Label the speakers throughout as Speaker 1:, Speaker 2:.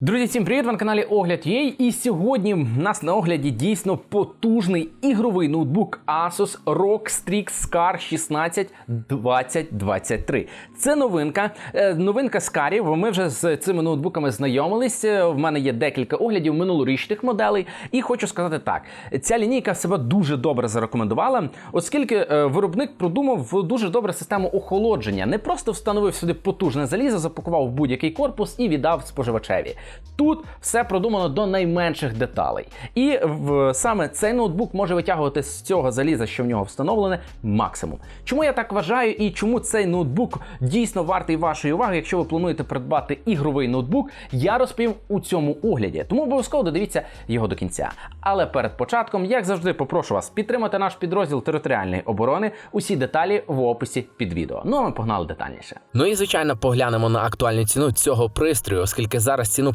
Speaker 1: Друзі, всім привіт! Ви на каналі Огляд UA. І сьогодні в нас на огляді дійсно потужний ігровий ноутбук Asus ROG Strix Scar 16 2023. Це новинка. Е, Новинка Scarів. Ми вже з цими ноутбуками знайомились. Е, В мене є декілька оглядів минулорічних моделей. І хочу сказати так: ця лінійка себе дуже добре зарекомендувала, оскільки е, виробник продумав дуже добре систему охолодження. Не просто встановив сюди потужне залізо, запакував в будь-який корпус і віддав споживачеві. Тут все продумано до найменших деталей. І в, саме цей ноутбук може витягувати з цього заліза, що в нього встановлене, максимум. Чому я так вважаю і чому цей ноутбук дійсно вартий вашої уваги, якщо ви плануєте придбати ігровий ноутбук, я розповім у цьому огляді. Тому обов'язково додивіться його до кінця. Але перед початком, як завжди, попрошу вас підтримати наш підрозділ територіальної оборони. Усі деталі в описі під відео. Ну а ми погнали детальніше.
Speaker 2: Ну і звичайно поглянемо на актуальну ціну цього пристрою, оскільки зараз ціну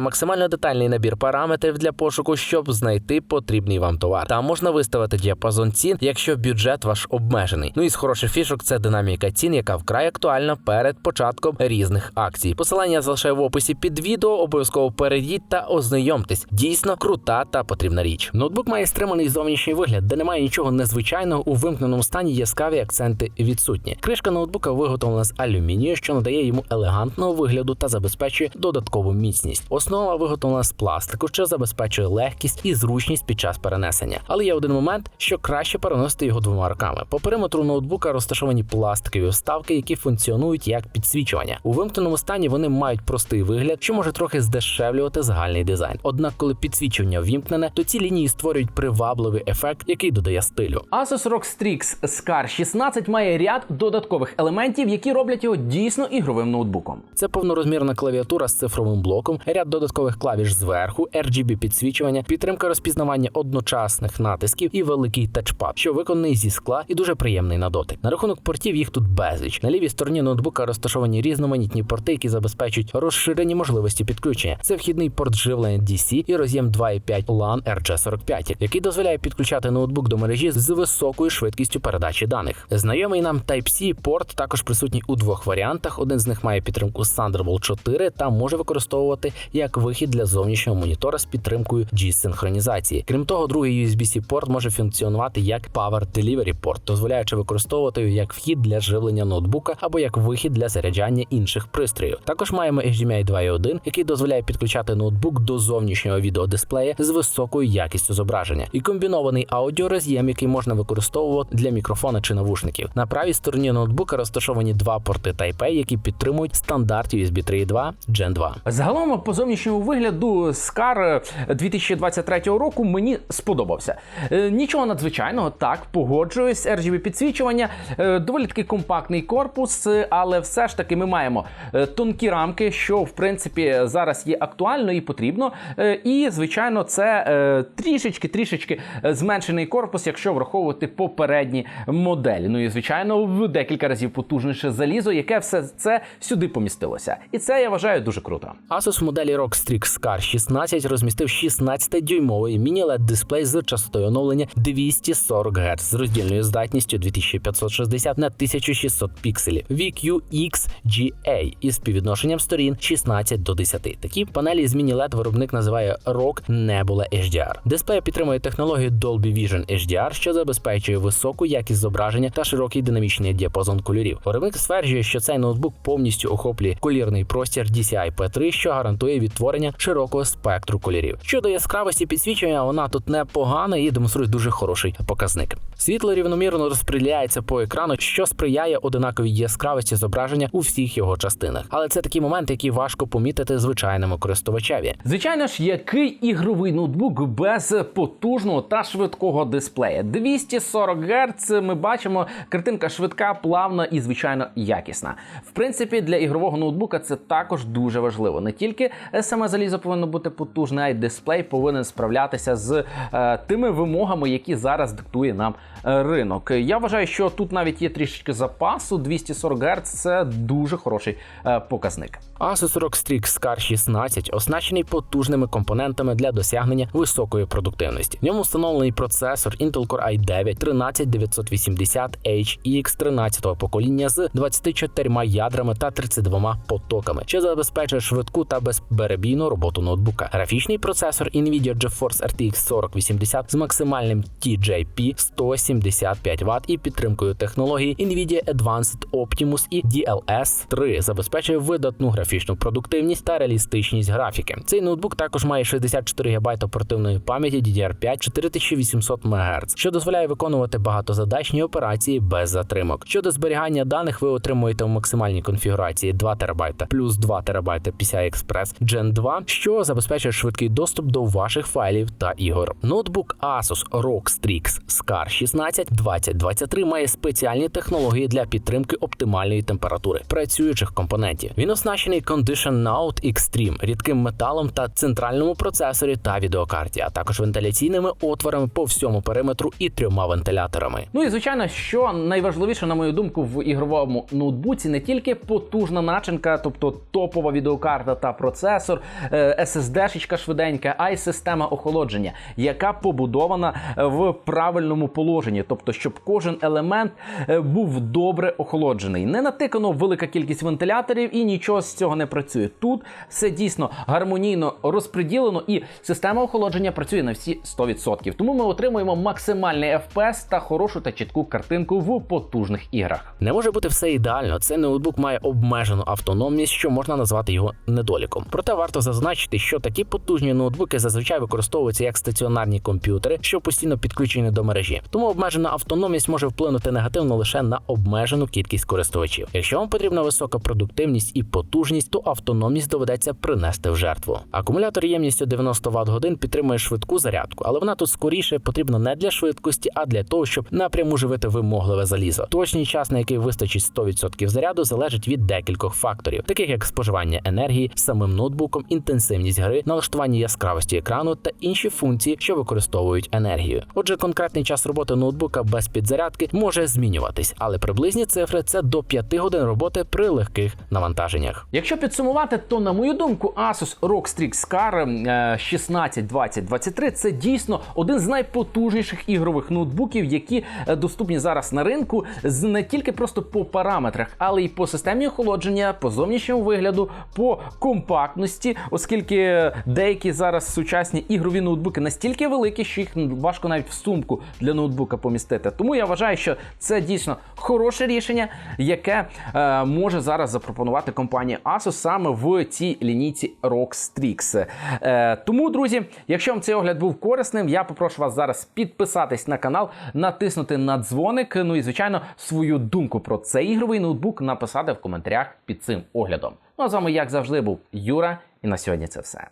Speaker 2: максимально детальний набір параметрів для пошуку, щоб знайти потрібний вам товар. Там можна виставити діапазон цін, якщо бюджет ваш обмежений. Ну і з хороших фішок це динаміка цін, яка вкрай актуальна перед початком різних акцій. Посилання залишаю в описі під відео. Обов'язково перейдіть та ознайомтесь. Дійсно крута та потрібна річ. Ноутбук має стриманий зовнішній вигляд, де немає нічого незвичайного у вимкненому стані. Яскраві акценти відсутні. Кришка ноутбука виготовлена з алюмінію, що надає йому елегантного вигляду та забезпечує додаткову міцність. Основа виготовлена з пластику, що забезпечує легкість і зручність під час перенесення. Але є один момент, що краще переносити його двома руками. По периметру ноутбука розташовані пластикові вставки, які функціонують як підсвічування. У вимкненому стані вони мають простий вигляд, що може трохи здешевлювати загальний дизайн. Однак, коли підсвічування ввімкнене, то ці лінії створюють привабливий ефект, який додає стилю.
Speaker 1: Asus ROG Strix Scar 16 має ряд додаткових елементів, які роблять його дійсно ігровим ноутбуком.
Speaker 2: Це повнорозмірна клавіатура з цифровим блоком, ряд додаткових клавіш зверху, RGB підсвічування, підтримка розпізнавання одночасних натисків і великий тачпад, що виконаний зі скла і дуже приємний на дотик. На рахунок портів їх тут безліч. На лівій стороні ноутбука розташовані різноманітні порти, які забезпечують розширені можливості підключення. Це вхідний порт живлення DC і роз'єм 2.5 LAN RJ45, який дозволяє підключати ноутбук до мережі з високою швидкістю передачі даних. Знайомий нам Type-C порт також присутній у двох варіантах. Один з них має підтримку Thunderbolt 4 та може використовувати як вихід для зовнішнього монітора з підтримкою G-синхронізації. Крім того, другий USB-C порт може функціонувати як Power Delivery порт, дозволяючи використовувати його як вхід для живлення ноутбука або як вихід для заряджання інших пристроїв. Також маємо HDMI 2.1, який дозволяє підключати ноутбук до зовнішнього відеодисплея з високою якістю зображення, і комбінований аудіороз'єм, який можна використовувати для мікрофона чи навушників. На правій стороні ноутбука розташовані два порти Type-A, які підтримують стандарт USB 3.2 Gen 2.
Speaker 1: Загалом по зовнішньому вигляду Scar 2023 року мені сподобався. Е, Нічого надзвичайного, так погоджуюсь. RGB підсвічування, е, доволі таки компактний корпус, е, але все ж таки ми маємо е, тонкі рамки, що в принципі зараз є актуально і потрібно. Е, І звичайно, це е, трішечки трішечки зменшений корпус, якщо враховувати попередні моделі. Ну і звичайно, в декілька разів потужніше залізо, яке все це сюди помістилося. І це я вважаю дуже круто.
Speaker 2: Asus в моделі ROG Strix Scar 16 розмістив 16-дюймовий міні-LED дисплей з частотою оновлення 240 Гц з роздільною здатністю 2560 на 1600 пікселів VQXGA із співвідношенням сторін 16 до 10. Такі панелі з міні-LED виробник називає ROG Nebula HDR. Дисплей підтримує технологію Dolby Vision HDR, що забезпечує високу якість зображення та широкий динамічний діапазон кольорів. Виробник стверджує, що цей ноутбук повністю охоплює колірний простір DCI P3, що гарантує відтворення широкого спектру кольорів. Щодо яскравості підсвічення, вона тут непогана і демонструє дуже хороший показник. Світло рівномірно розподіляється по екрану, що сприяє одинаковій яскравості зображення у всіх його частинах. Але це такі моменти, які важко помітити звичайному користувачеві.
Speaker 1: Звичайно ж, який ігровий ноутбук без потужного та швидкого дисплея. 240 Гц ми бачимо, картинка швидка, плавна і звичайно якісна. В принципі, для ігрового ноутбука це також дуже важливо. Не тільки саме залізо повинно бути потужне, а й дисплей повинен справлятися з е, тими вимогами, які зараз диктує нам е, ринок. Я вважаю, що тут навіть є трішечки запасу. 240 Гц – це дуже хороший е, показник.
Speaker 2: Asus ROG Strix Scar 16 оснащений потужними компонентами для досягнення високої продуктивності. В ньому встановлений процесор Intel Core i9 13980H EX 13 покоління з 24 ядрами та 32 потоками, що забезпечує швидку та безперебійну роботу ноутбука. Графічний процесор Nvidia GeForce RTX 4080 з максимальним TJP 175 Вт і підтримкою технології Nvidia Advanced Optimus і DLS 3 забезпечує видатну графічну продуктивність та реалістичність графіки. Цей ноутбук також має 64 ГБ оперативної пам'яті DDR5 4800 МГц, що дозволяє виконувати багатозадачні операції без затримок. Щодо зберігання даних, ви отримуєте в максимальній конфігурації 2 ТБ плюс 2 ТБ PCI Express Gen 2, що забезпечує швидкий доступ до ваших файлів та ігор. Ноутбук Asus ROG Strix Scar 16 2023 має спеціальні технології для підтримки оптимальної температури працюючих компонентів. Він оснащений Condition Note Extreme, рідким металом та центральному процесорі та відеокарті, а також вентиляційними отворами по всьому периметру і трьома вентиляторами.
Speaker 1: Ну і звичайно, що найважливіше, на мою думку, в ігровому ноутбуці не тільки потужна начинка, тобто топова відеокарта та процесор, е, SSD-шечка швиденька, а й система охолодження, яка побудована е, в правильному положенні, тобто, щоб кожен елемент е, був добре охолоджений. Не натикано велика кількість вентиляторів і нічого з цього не працює. Тут все дійсно гармонійно розподілено, і система охолодження працює на всі 100%. Тому ми отримуємо максимальний FPS та хорошу та чітку картинку в потужних іграх.
Speaker 2: Не може бути все ідеально. Цей ноутбук має обмежену автономність, що можна назвати його недоліком. Проте варто зазначити, що такі потужні ноутбуки зазвичай використовуються як стаціонарні комп'ютери, що постійно підключені до мережі. Тому обмежена автономність може вплинути негативно лише на обмежену кількість користувачів. Якщо вам потрібна висока продуктивність і потужність, то автономність доведеться принести в жертву. Акумулятор ємністю 90 Вт годин підтримує швидку зарядку, але вона тут скоріше потрібна не для швидкості, а для того, щоб напряму живити вимогливе залізо. Точний час, на який вистачить 100% заряду, залежить від декількох факторів, таких як споживання енергії, самим ноутбуком, інтенсивність гри, налаштування яскравості екрану та інші функції, що використовують енергію. Отже, конкретний час роботи ноутбука без підзарядки може змінюватись, але приблизні цифри це до 5 годин роботи при легких навантаженнях.
Speaker 1: Якщо підсумувати, то на мою думку, Asus ROG Strix Scar е, 16 20 23 це дійсно один з найпотужніших ігрових ноутбуків, які е, доступні зараз на ринку, з не тільки просто по параметрах, але й по системі охолодження, по зовнішньому вигляду, по компактності, оскільки деякі зараз сучасні ігрові ноутбуки настільки великі, що їх важко навіть в сумку для ноутбука помістити. Тому я вважаю, що це дійсно хороше рішення, яке е, може зараз запропонувати компанія Asus саме в цій лінійці ROG Strix. Е, тому, друзі, якщо вам цей огляд був корисним, я попрошу вас зараз підписатись на канал, натиснути на дзвоник. Ну і звичайно, свою думку про цей ігровий ноутбук написати в коментарях під цим оглядом. Ну а з вами, як завжди, був Юра, і на сьогодні це все.